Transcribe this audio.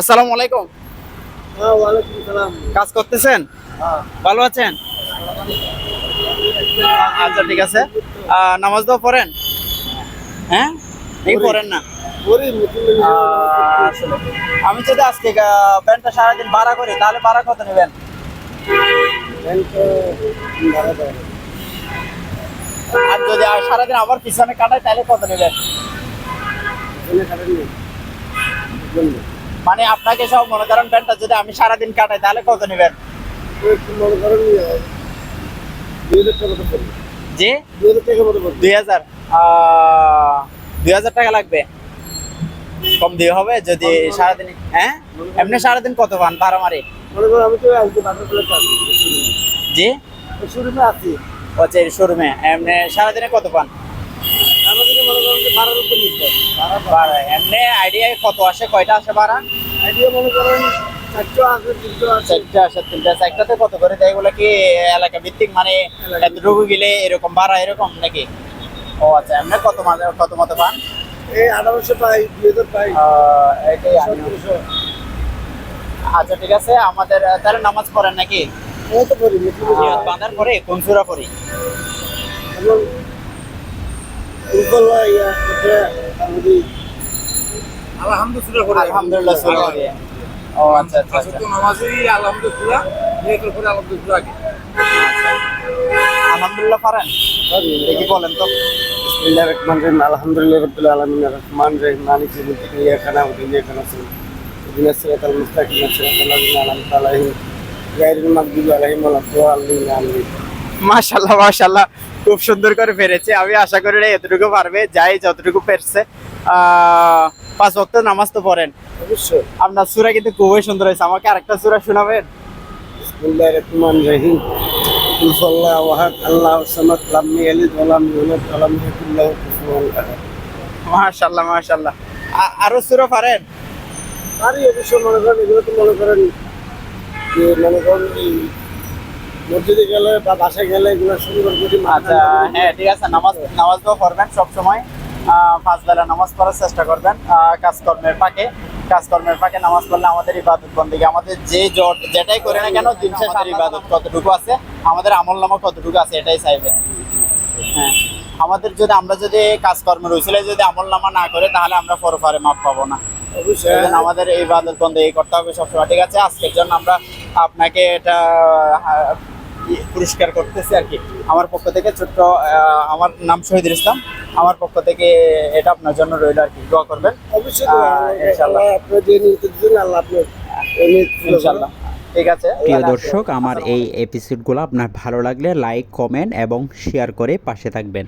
আসসালামু আলাইকুম। হ্যাঁ কাজ করতেছেন? হ্যাঁ। ভালো আছেন? আচ্ছা ঠিক আছে। নামাজ দাও পড়েন? হ্যাঁ? এই পড়েন না। আমি যদি আজকে প্যান্টটা সারাদিন ভাড়া করি তাহলে ভাড়া কত নেবেন? আর যদি সারাদিন আবার পিছনে কাটাই তাহলে কত নেবেন? মানে আপনাকে সব মনে করেন প্যান্টটা যদি আমি সারাদিন কাটাই তাহলে কত নেবেন? জি? দুই হাজার। দুই হাজার টাকা লাগবে। কম দিয়ে হবে যদি সারাদিন হ্যাঁ? এমনি সারাদিন কত পান? মারি। জি? শুরুতে আছি। হচ্ছে শোরুমে। এমনি সারাদিনে কত পান? মনে করেন যে ভাড়ার উপর নিতে ভাড়া ভাড়া এমনি আইডিয়া কত আসে? কয়টা আসে ভাড়া আইডিয়া মনে করেন চারটা আসে তিনটা চারটাতে কত করে দেয় এগুলো কি এলাকা ভিত্তিক মানে এতটুকু গেলে এরকম ভাড়া এরকম নাকি? ও আচ্ছা এমনি কত মাঝে কত মতো পান? এই আঠারোশো পাই দুই হাজার পাই। এটাই আচ্ছা ঠিক আছে। আমাদের তাহলে নামাজ পড়েন নাকি? তো পড়ি বাঁধার পরে কোন সুরা পড়ি এবং উপরলা ইয়া এটা আমাদের আলহামদুলিল্লাহ আলহামদুলিল্লাহ ও আচ্ছা আচ্ছা আচ্ছা। তো নামাজই আলহামদুলিল্লাহ পরে আলহামদুলিল্লাহ আগে। আলহামদুলিল্লাহ পারেন। দেখি বলেন তো। বিসমিল্লাহির রহমানির রহিম আলহামদুলিল্লাহ রাব্বিল আলামিন রহমানির রহিম মালিক ইয়াউমিদ্দিন ইয়াকা না'বুদু ওয়া ইয়াকা নাস্তাইন ইহদিনাস সিরাতাল মুস্তাকিম সিরাতাল লাযিনা আন'আমতা আলাইহিম গায়রিল মাগদুবি আলাইহিম ওয়ালাদ-দাল্লিন আমিন। মাশাল্লাহ মাশাল্লাহ খুব সুন্দর করে পেরেছে। আমি আশা করি না এতটুকু পারবে যাই যতটুকু পেরেছে। পাঁচ ওয়াক্ত নামাজ তো পড়েন। অবশ্যই। আপনার সুরা কিন্তু খুবই সুন্দর হয়েছে। আমাকে আরেকটা সুরা শোনাবেন? রহিম আল্লাহুস সামাদ লাম ইয়ালিদ ওয়া লাম ইউলাদ ওয়া লাম ইয়াকুল লাহু কুফুয়ান আহাদ মাশাল্লাহ মাশাল্লাহ আ- আরও সুরা পারেন? আরে অবশ্যই মনে করেন এগুলো তো মনে করেন যে মনে করেন মসজিদে গেলে বা বাসায় গেলে এগুলো সুন্দর করে আচ্ছা হ্যাঁ ঠিক আছে নামাজ নামাজ তো পড়বেন সবসময়। পাঁচ বেলা নামাজ পড়ার চেষ্টা করবেন। কাজকর্মের ফাঁকে কাজকর্মের ফাঁকে নামাজ পড়লে আমাদের ইবাদত বন্দিকে আমাদের যে জট যেটাই করে না কেন দিন শেষে আমাদের ইবাদত কতটুকু আছে আমাদের আমল নামা কতটুকু আছে এটাই চাইবে। হ্যাঁ আমাদের যদি আমরা যদি কাজকর্মের উচিলে যদি আমল নামা না করে তাহলে আমরা পরপারে মাপ পাবো না। আমাদের এই ইবাদত বন্ধ এই করতে হবে সবসময় ঠিক আছে? আজকের জন্য আমরা আপনাকে এটা পুরস্কার করতেছে আর কি। আমার পক্ষ থেকে ছোট্ট আমার নাম শহীদুল ইসলাম। আমার পক্ষ থেকে এটা আপনার জন্য রইল আর কি। দোয়া করবেন। অবশ্যই। আল্লাহ ইনশাল্লাহ ঠিক আছে। প্রিয় দর্শক আমার এই এপিসোডগুলো আপনার ভালো লাগলে লাইক কমেন্ট এবং শেয়ার করে পাশে থাকবেন।